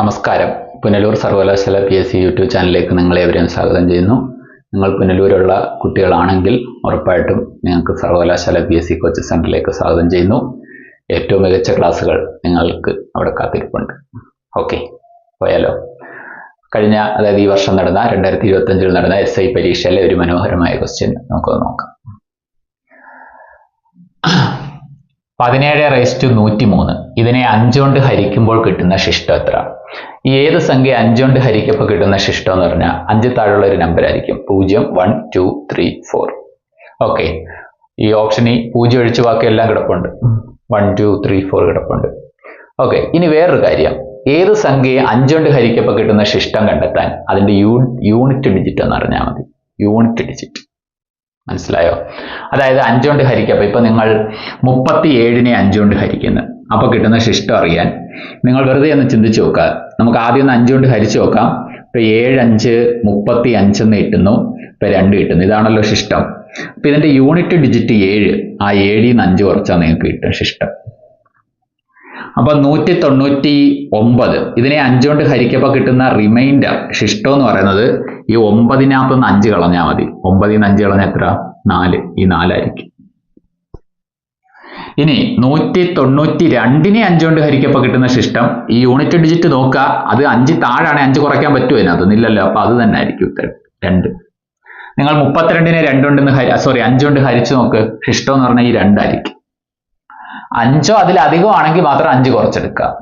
നമസ്കാരം. പുനലൂർ സർവകലാശാല P S C YouTube ചാനലിലേക്ക് നിങ്ങളെ എവരെയും സ്വാഗതം ചെയ്യുന്നു. നിങ്ങൾ പുനലൂരുള്ള കുട്ടികളാണെങ്കിൽ ഉറപ്പായിട്ടും നിങ്ങൾക്ക് സർവകലാശാല പി എസ് സി കോച്ചിങ് സെന്ററിലേക്ക് സ്വാഗതം ചെയ്യുന്നു. ഏറ്റവും മികച്ച ക്ലാസ്സുകൾ നിങ്ങൾക്ക് അവിടെ കാത്തിരിപ്പുണ്ട്. ഓക്കെ പോയാലോ? കഴിഞ്ഞ അതായത് ഈ വർഷം നടന്ന രണ്ടായിരത്തി ഇരുപത്തഞ്ചിൽ നടന്ന എസ് ഐ പരീക്ഷയിലെ ഒരു മനോഹരമായ ക്വസ്റ്റ്യൻ നമുക്കൊന്ന് നോക്കാം. പതിനേഴ് റേസ്റ്റ് നൂറ്റി മൂന്ന് ഇതിനെ അഞ്ചുകൊണ്ട് ഹരിക്കുമ്പോൾ കിട്ടുന്ന ശിഷ്ടം എത്ര? ഏത് സംഖ്യ അഞ്ചുകൊണ്ട് ഹരിക്കപ്പോൾ കിട്ടുന്ന ശിഷ്ടം എന്ന് പറഞ്ഞാൽ അഞ്ച് താഴെയുള്ള ഒരു നമ്പർ ആയിരിക്കും. പൂജ്യം one two three four okay ഈ ഓപ്ഷൻ ഓപ്ഷനിൽ പൂജ്യം ഒഴിച്ച് ബാക്കി എല്ലാം കിടപ്പുണ്ട്. വൺ ടു ത്രീ ഫോർ കിടപ്പുണ്ട്. ഓക്കെ ഇനി വേറൊരു കാര്യം. ഏത് സംഖ്യയെ അഞ്ചുകൊണ്ട് ഹരിക്കപ്പോൾ കിട്ടുന്ന ശിഷ്ടം കണ്ടെത്താൻ അതിന്റെ യൂ യൂണിറ്റ് ഡിജിറ്റ് എന്ന് അറിഞ്ഞാൽ മതി. യൂണിറ്റ് ഡിജിറ്റ് മനസ്സിലായോ? അതായത് അഞ്ചുകൊണ്ട് ഹരിക്കപ്പോൾ ഇപ്പൊ നിങ്ങൾ മുപ്പത്തി ഏഴിനെ അഞ്ചുകൊണ്ട് ഹരിക്കുന്നു. അപ്പോൾ കിട്ടുന്ന ശിഷ്ടം അറിയാൻ നിങ്ങൾ വെറുതെ ഒന്ന് ചിന്തിച്ചു നോക്കുക. നമുക്ക് ആദ്യം ഒന്ന് അഞ്ചുകൊണ്ട് ഹരിച്ചു നോക്കാം. ഇപ്പൊ ഏഴ് അഞ്ച് മുപ്പത്തി അഞ്ചെന്ന് കിട്ടുന്നു. ഇപ്പൊ രണ്ട് കിട്ടുന്നു. ഇതാണല്ലോ ശിഷ്ടം. അപ്പൊ ഇതിന്റെ യൂണിറ്റ് ഡിജിറ്റ് ഏഴ്. ആ ഏഴിൽ നിന്ന് അഞ്ച് കുറച്ചാൽ നിങ്ങൾക്ക് കിട്ടും ശിഷ്ടം. അപ്പൊ നൂറ്റി തൊണ്ണൂറ്റി ഒമ്പത്. ഇതിനെ അഞ്ചുകൊണ്ട് ഹരിക്കപ്പോൾ കിട്ടുന്ന റിമൈൻഡർ ശിഷ്ടം എന്ന് പറയുന്നത് ഈ ഒമ്പതിനകത്തുനിന്ന് അഞ്ച് കളഞ്ഞാൽ മതി. ഒമ്പതിൽ നിന്ന് അഞ്ച് കളഞ്ഞാൽ എത്ര? നാല്. ഈ നാലായിരിക്കും ഇനി നൂറ്റി തൊണ്ണൂറ്റി രണ്ടിനെ അഞ്ചുകൊണ്ട് ഹരിക്കപ്പോൾ കിട്ടുന്ന ശിഷ്ടം ഈ യൂണിറ്റ് ഡിജിറ്റ് നോക്കുക. അത് അഞ്ച് താഴാണ് അഞ്ച് കുറയ്ക്കാൻ പറ്റുമോ അതിനകത്ത് ഇല്ലല്ലോ അപ്പൊ അത് തന്നെ ആയിരിക്കും ഉത്തരം. രണ്ട്. നിങ്ങൾ മുപ്പത്തിരണ്ടിനെ രണ്ടുകൊണ്ടെന്ന് ഹരി സോറി അഞ്ചുകൊണ്ട് ഹരിച്ചു നോക്ക്. ശിഷ്ടം എന്ന് പറഞ്ഞാൽ ഈ രണ്ടായിരിക്കും. അഞ്ചോ അതിലധികം ആണെങ്കിൽ മാത്രം അഞ്ച് കുറച്ചെടുക്കുക.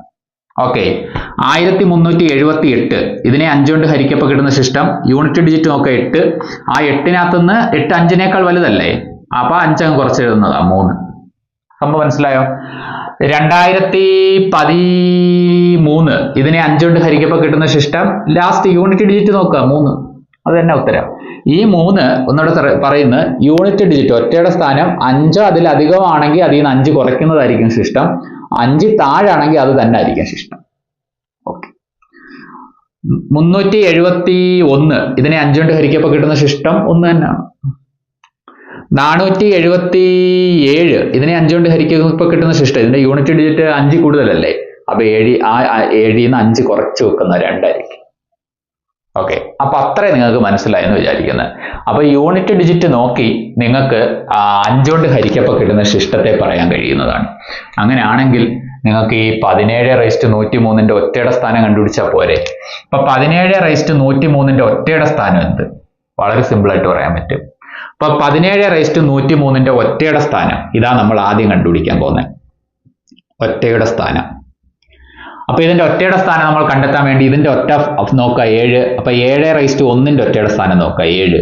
ഓക്കെ. ആയിരത്തി മുന്നൂറ്റി എഴുപത്തി എട്ട് ഇതിനെ അഞ്ചുകൊണ്ട് ഹരിക്കപ്പോൾ കിട്ടുന്ന ശിഷ്ടം യൂണിറ്റ് ഡിജിറ്റ് നോക്കുക. എട്ട്. ആ എട്ടിനകത്തുനിന്ന് എട്ട് അഞ്ചിനേക്കാൾ വലുതല്ലേ? അപ്പൊ അഞ്ചങ്ങ് കുറച്ചെഴുതുന്നതാ മൂന്ന്. സംഭവം മനസ്സിലായോ? രണ്ടായിരത്തി പതിമൂന്ന് ഇതിനെ അഞ്ചുകൊണ്ട് ഹരിക്കപ്പോൾ കിട്ടുന്ന ശിഷ്ടം ലാസ്റ്റ് യൂണിറ്റ് ഡിജിറ്റ് നോക്കുക മൂന്ന്. അത് തന്നെ ഉത്തരം. ഈ മൂന്ന് ഒന്നുകൂടെ പറയുന്നത് പറയുന്ന യൂണിറ്റ് ഡിജിറ്റ് ഒറ്റയുടെ സ്ഥാനം അഞ്ചോ അതിലധികം ആണെങ്കിൽ അതിൽ നിന്ന് അഞ്ച് കുറയ്ക്കുന്നതായിരിക്കും ശിഷ്ടം. അഞ്ച് താഴാണെങ്കിൽ അത് തന്നെ ആയിരിക്കും ശിഷ്ടം. ഓക്കെ മുന്നൂറ്റി എഴുപത്തി ഒന്ന് ഇതിനെ അഞ്ചുകൊണ്ട് ഹരിക്കപ്പോൾ കിട്ടുന്ന ശിഷ്ടം ഒന്ന് തന്നെയാണ്. നാനൂറ്റി എഴുപത്തി ഏഴ് ഇതിനെ അഞ്ചുകൊണ്ട് ഹരിക്കുമ്പോൾ കിട്ടുന്ന ശിഷ്ടം. ഇതിന്റെ യൂണിറ്റ് ഡിജിറ്റ് അഞ്ച് കൂടുതലല്ലേ? അപ്പൊ ഏഴ് ആ ഏഴിൽ നിന്ന് അഞ്ച് കുറച്ച് വെക്കുന്ന രണ്ടായിരിക്കും. ഓക്കെ. അപ്പൊ അത്രേ നിങ്ങൾക്ക് മനസ്സിലായെന്ന് വിചാരിക്കുന്നത് അപ്പൊ യൂണിറ്റ് ഡിജിറ്റ് നോക്കി നിങ്ങൾക്ക് അഞ്ചുകൊണ്ട് ഹരിക്കപ്പോൾ കിട്ടുന്ന ശിഷ്ടത്തെ പറയാൻ കഴിയുന്നതാണ്. അങ്ങനെയാണെങ്കിൽ നിങ്ങൾക്ക് ഈ പതിനേഴ് റൈസ്റ്റ് നൂറ്റി മൂന്നിന്റെ ഒറ്റയുടെ സ്ഥാനം കണ്ടുപിടിച്ചാൽ പോരെ. അപ്പൊ പതിനേഴ് റൈസ്റ്റ് നൂറ്റി മൂന്നിന്റെ ഒറ്റയുടെ സ്ഥാനം എന്ത്? വളരെ സിമ്പിൾ ആയിട്ട് പറയാൻ പറ്റും. അപ്പൊ പതിനേഴ് റൈസ്റ്റ് നൂറ്റി മൂന്നിന്റെ ഒറ്റയുടെ സ്ഥാനം. ഇതാ നമ്മൾ ആദ്യം കണ്ടുപിടിക്കാൻ പോകുന്നത് ഒറ്റയുടെ സ്ഥാനം. അപ്പൊ ഇതിന്റെ ഒറ്റയുടെ സ്ഥാനം നമ്മൾ കണ്ടെത്താൻ വേണ്ടി ഇതിന്റെ ഒറ്റ നോക്കുക ഏഴ്. അപ്പൊ ഏഴ് റൈസ്റ്റ് ഒന്നിന്റെ ഒറ്റയുടെ സ്ഥാനം നോക്കുക ഏഴ്.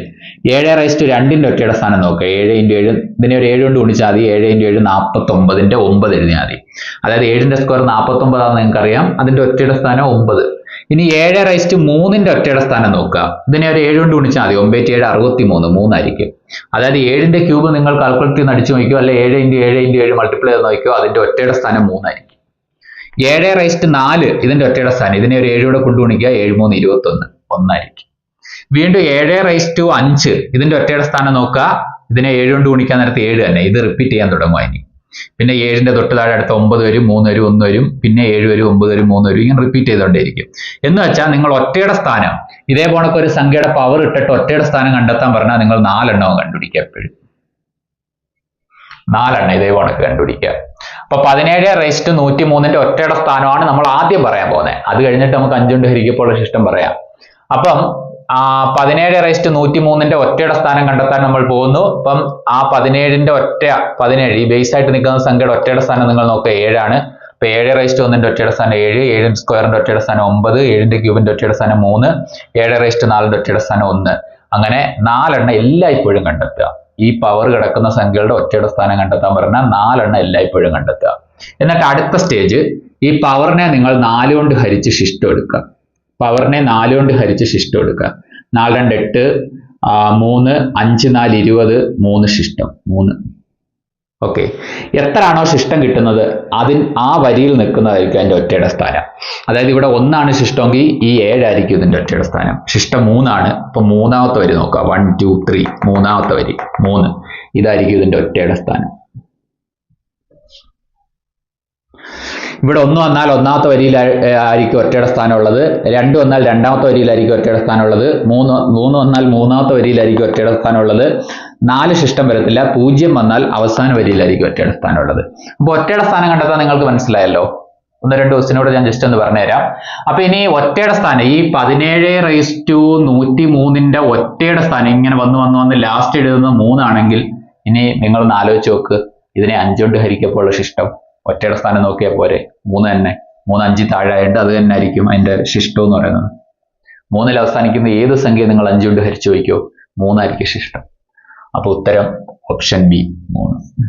ഏഴ് റൈസ്റ്റ് രണ്ടിന്റെ ഒറ്റയുടെ സ്ഥാനം നോക്കുക ഏഴ് ഇന്റു ഏഴ്. ഇതിനെ ഒരു ഏഴ് കൊണ്ട് ഗുണിച്ചാൽ മതി. ഏഴ് ഇന്റു ഏഴ് നാൽപ്പത്തി ഒമ്പതിന്റെ ഒമ്പത് എഴുതിയാൽ മതി. അതായത് ഏഴിന്റെ സ്ക്വയർ നാൽപ്പത്തി ഒമ്പതാണെന്ന് നിങ്ങൾക്ക് അറിയാം അതിന്റെ ഒറ്റയുടെ സ്ഥാനം ഒമ്പത്. ഇനി ഏഴ് റൈസ്റ്റ് മൂന്നിന്റെ ഒറ്റയുടെ സ്ഥാനം നോക്കുക. ഇതിനെ ഒരു ഏഴ് കൊണ്ട് ഗുണിച്ചാൽ മതി. ഒമ്പത്തി ഏഴ് അറുപത്തി മൂന്ന് മൂന്നായിരിക്കും. അതായത് ഏഴിന്റെ ക്യൂബ് നിങ്ങൾ കാൽക്കുലേറ്റ് ചെയ്ത് അടിച്ചു നോക്കിയോ അല്ലെ ഏഴ് ഇന്റു ഏഴ് ഇന്റു ഏഴ് മൾട്ടിപ്ലൈ ചെയ്ത് നോക്കിയോ അതിന്റെ ഒറ്റയുടെ സ്ഥാനം മൂന്നായിരിക്കും. ഏഴ് റൈസ്റ്റ് നാല് ഇതിന്റെ ഒറ്റയുടെ സ്ഥാനം. ഇതിനെ ഒരു ഏഴൂടെ കൊണ്ട് ഗുണിക്കുക ഏഴ് മൂന്ന് ഇരുപത്തി ഒന്ന് ഒന്നായിരിക്കും. വീണ്ടും ഏഴ് റൈസ്റ്റ് അഞ്ച് ഇതിന്റെ ഒറ്റയുടെ സ്ഥാനം നോക്കുക. ഇതിനെ ഏഴ് കൊണ്ട് ഗുണിക്കാൻ നേരത്തെ ഏഴ് തന്നെ. ഇത് റിപ്പീറ്റ് ചെയ്യാൻ തുടങ്ങുമായിരിക്കും പിന്നെ ഏഴിന്റെ തൊട്ട് താഴെ അടുത്ത ഒമ്പത് വരും മൂന്ന് വരും ഒന്ന് വരും പിന്നെ ഏഴ് വരും ഒമ്പത് വരും മൂന്ന് വരും ഇങ്ങനെ റിപ്പീറ്റ് ചെയ്തുകൊണ്ടേയിരിക്കും എന്ന് വെച്ചാൽ നിങ്ങൾ ഒറ്റയുടെ സ്ഥാനം ഇതേ പോണക്ക് ഒരു സംഖ്യയുടെ പവർ ഇട്ടിട്ട് ഒറ്റയുടെ സ്ഥാനം കണ്ടെത്താൻ പറഞ്ഞാൽ നിങ്ങൾ നാലെണ്ണവും കണ്ടുപിടിക്കുക എപ്പോഴും നാലെണ്ണം ഇതേ പോണക്ക് കണ്ടുപിടിക്കുക. അപ്പൊ പതിനേഴ് റേസ്റ്റ് നൂറ്റി മൂന്നിന്റെ ഒറ്റയുടെ സ്ഥാനമാണ് നമ്മൾ ആദ്യം പറയാൻ പോകുന്നത്. അത് കഴിഞ്ഞിട്ട് നമുക്ക് അഞ്ചുകൊണ്ട് ഹരിക്കപ്പോൾ ശിഷ്ടം പറയാം. അപ്പം പതിനേഴ് റേസ്റ്റ് നൂറ്റി മൂന്നിന്റെ ഒറ്റയുടെ സ്ഥാനം കണ്ടെത്താൻ നമ്മൾ പോകുന്നു. അപ്പം ആ പതിനേഴിന്റെ ഒറ്റ പതിനേഴ് ഈ ബേസ് ആയിട്ട് നിൽക്കുന്ന സംഖ്യയുടെ ഒറ്റയുടെ സ്ഥാനം നിങ്ങൾ നോക്കുക ഏഴാണ്. അപ്പൊ ഏഴ് റേസ്റ്റ് ഒന്നിന്റെ ഒറ്റയുടെ സ്ഥാനം ഏഴ് ഏഴിന്റെ സ്ക്വയറിന്റെ ഒറ്റയുടെ സ്ഥാനം ഒമ്പത് ഏഴിന്റെ ക്യൂബിന്റെ ഒറ്റയുടെ സ്ഥാനം മൂന്ന് ഏഴ് റേസ്റ്റ് നാലിന്റെ ഒറ്റയുടെ സ്ഥാനം ഒന്ന്. അങ്ങനെ നാലെണ്ണം എല്ലായ്പ്പോഴും കണ്ടെത്തുക. ഈ പവർ കിടക്കുന്ന സംഖ്യകളുടെ ഒറ്റയുടെ സ്ഥാനം കണ്ടെത്താൻ പറഞ്ഞാൽ നാലെണ്ണം എല്ലായ്പ്പോഴും കണ്ടെത്തുക. എന്നിട്ട് അടുത്ത സ്റ്റേജ് ഈ പവറിനെ നിങ്ങൾ നാല് കൊണ്ട് ഹരിച്ച് ശിഷ്ടം എടുക്കുക. പവറിനെ നാല് കൊണ്ട് ഹരിച്ച് ശിഷ്ടം എടുക്കുക. നാല് രണ്ട് എട്ട് മൂന്ന് അഞ്ച് നാല് ഇരുപത് മൂന്ന് ശിഷ്ടം. മൂന്ന്. ഓക്കെ. എത്രയാണോ ശിഷ്ടം കിട്ടുന്നത് അതിൽ ആ വരിയിൽ നിൽക്കുന്നതായിരിക്കും അതിന്റെ ഒറ്റയുടെ സ്ഥാനം. അതായത് ഇവിടെ ഒന്നാണ് ശിഷ്ടമെങ്കിൽ ഈ ഏഴായിരിക്കും ഇതിന്റെ ഒറ്റയുടെ സ്ഥാനം. ശിഷ്ടം മൂന്നാണ് അപ്പൊ മൂന്നാമത്തെ വരി നോക്കുക. വൺ ടു ത്രീ മൂന്നാമത്തെ വരി. മൂന്ന്. ഇതായിരിക്കും ഇതിന്റെ ഒറ്റയുടെ സ്ഥാനം. ഇവിടെ ഒന്ന് വന്നാൽ ഒന്നാമത്തെ വരിയിൽ ആയിരിക്കും ഒറ്റയുടെ സ്ഥാനമുള്ളത്. രണ്ട് വന്നാൽ രണ്ടാമത്തെ വരിയിലായിരിക്കും ഒറ്റയുടെ സ്ഥാനമുള്ളത്. മൂന്ന് മൂന്ന് വന്നാൽ മൂന്നാമത്തെ വരിയിലായിരിക്കും ഒറ്റയുടെ സ്ഥാനമുള്ളത്. നാല് ശിഷ്ടം വരത്തില്ല. പൂജ്യം വന്നാൽ അവസാന വരിയിലായിരിക്കും ഒറ്റയുടെ സ്ഥാനമുള്ളത്. അപ്പോൾ ഒറ്റയുടെ സ്ഥാനം കണ്ടെത്താൻ നിങ്ങൾക്ക് മനസ്സിലായല്ലോ? ഒന്ന് രണ്ട് ദിവസത്തിനോട് ഞാൻ ജസ്റ്റ് ഒന്ന് പറഞ്ഞുതരാം. അപ്പൊ ഇനി ഒറ്റയുടെ സ്ഥാനം ഈ പതിനേഴ് റൈസ് ടു നൂറ്റി മൂന്നിന്റെ ഒറ്റയുടെ സ്ഥാനം ഇങ്ങനെ വന്ന് വന്ന് വന്ന് ലാസ്റ്റ് എഴുതുന്നത് മൂന്നാണെങ്കിൽ ഇനി നിങ്ങളൊന്ന് ആലോചിച്ച് നോക്ക്. ഇതിനെ അഞ്ചുകൊണ്ട് ഹരിക്കപ്പോഴുള്ള ശിഷ്ടം. ഒറ്റയുടെ സ്ഥാനം നോക്കിയാൽ പോരെ. മൂന്ന് തന്നെ. മൂന്ന് അഞ്ച് താഴെയായിട്ട് അത് തന്നെ ആയിരിക്കും അതിന്റെ ശിഷ്ടം എന്ന് പറയുന്നത്. മൂന്നിൽ അവസാനിക്കുന്ന ഏത് സംഖ്യ നിങ്ങൾ അഞ്ചുകൊണ്ട് ഹരിച്ചു വയ്ക്കോ. മൂന്നായിരിക്കും ശിഷ്ടം. അപ്പോൾ ഉത്തരം ഓപ്ഷൻ ബി മൂന്ന്.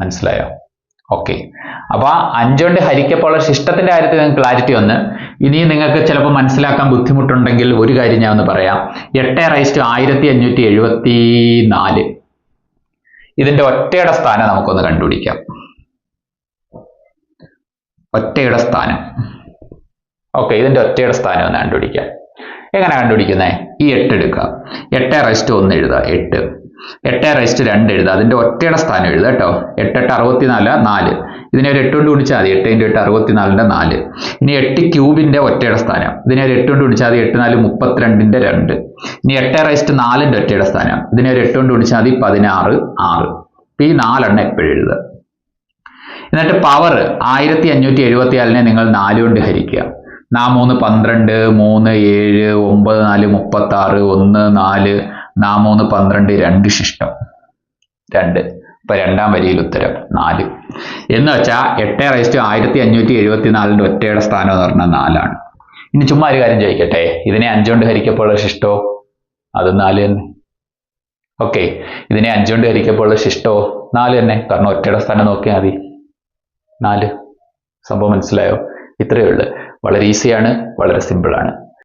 മനസ്സിലായോ? ഓക്കെ അപ്പൊ ആ അഞ്ചുകൊണ്ട് ഹരിക്കപ്പോഴുള്ള ശിഷ്ടത്തിന്റെ കാര്യത്തിൽ നിങ്ങൾക്ക് ക്ലാരിറ്റി വന്ന് ഇനി നിങ്ങൾക്ക് ചിലപ്പോൾ മനസ്സിലാക്കാൻ ബുദ്ധിമുട്ടുണ്ടെങ്കിൽ ഒരു കാര്യം ഞാൻ ഒന്ന് പറയാം. എട്ട് റൈസ് ടു ആയിരത്തി അഞ്ഞൂറ്റി എഴുപത്തി നാല് ഇതിന്റെ ഒറ്റയുടെ സ്ഥാനം നമുക്കൊന്ന് കണ്ടുപിടിക്കാം. ഒറ്റയുടെ സ്ഥാനം. ഓക്കെ ഇതിന്റെ ഒറ്റയുടെ സ്ഥാനം ഒന്ന് കണ്ടുപിടിക്കാം. എങ്ങനെ കണ്ടുപിടിക്കുന്നേ? ഈ എട്ട് എടുക്കുക എട്ട് റെസ്റ്റ് ഒന്ന് എഴുതുക എട്ട്. എട്ട് റെസ്റ്റ് രണ്ട് എഴുതുക അതിന്റെ ഒറ്റയുടെ സ്ഥാനം എഴുതുക കേട്ടോ. എട്ട് എട്ട് അറുപത്തിനാല് നാല്. ഇതിനെ ഒരു എട്ട് കൊണ്ട് ഗുണിച്ചാൽ മതി. എട്ട് ഇന്റു എട്ട് അറുപത്തിനാലിന്റെ നാല്. ഇനി എട്ട് ക്യൂബിന്റെ ഒറ്റയുടെ സ്ഥാനം. ഇതിനെ ഒരു എട്ട് കൊണ്ട് ഗുണിച്ചാൽ മതി. എട്ട് നാല് മുപ്പത്തിരണ്ടിന്റെ രണ്ട്. ഇനി എട്ട് റൈസ്റ്റ് നാലിന്റെ ഒറ്റയുടെ സ്ഥാനം. ഇതിനെ ഒരു എട്ട് കൊണ്ട് ഗുണിച്ചാൽ മതി. പതിനാറ് ആറ്. ഈ നാലെണ്ണം എപ്പോഴും എഴുതുക. എന്നിട്ട് പവർ ആയിരത്തി അഞ്ഞൂറ്റി എഴുപത്തിയാലിനെ നിങ്ങൾ നാല് കൊണ്ട് ഹരിക്കുക. നാ മൂന്ന് പന്ത്രണ്ട് മൂന്ന് ഏഴ് ഒമ്പത് നാല് മുപ്പത്തി ആറ് ഒന്ന് നാല് നാ മൂന്ന് പന്ത്രണ്ട് രണ്ട് ശിഷ്ടം. രണ്ട്. ഇപ്പൊ രണ്ടാം വരിയിൽ ഉത്തരം നാല്. എന്ന് വെച്ചാൽ എട്ട് റൈസ്റ്റ് ആയിരത്തി അഞ്ഞൂറ്റി എഴുപത്തി നാലിന്റെ ഒറ്റയുടെ സ്ഥാനം എന്ന് പറഞ്ഞാൽ നാലാണ്. ഇനി ചുമ്മാ ഒരു കാര്യം ചോദിക്കട്ടെ? ഇതിനെ അഞ്ചുകൊണ്ട് ഹരിക്കപ്പോഴുള്ള ശിഷ്ടോ? അത് നാല് തന്നെ. ഓക്കെ. ഇതിനെ അഞ്ചുകൊണ്ട് ഹരിക്കപ്പോഴുള്ള ശിഷ്ടോ? നാല് തന്നെ. കാരണം ഒറ്റയുടെ സ്ഥാനം നോക്കിയാൽ മതി. നാല് സംഭവം മനസ്സിലായോ? ഇത്രയേ ഉള്ളൂ. വളരെ ഈസിയാണ് വളരെ സിമ്പിളാണ്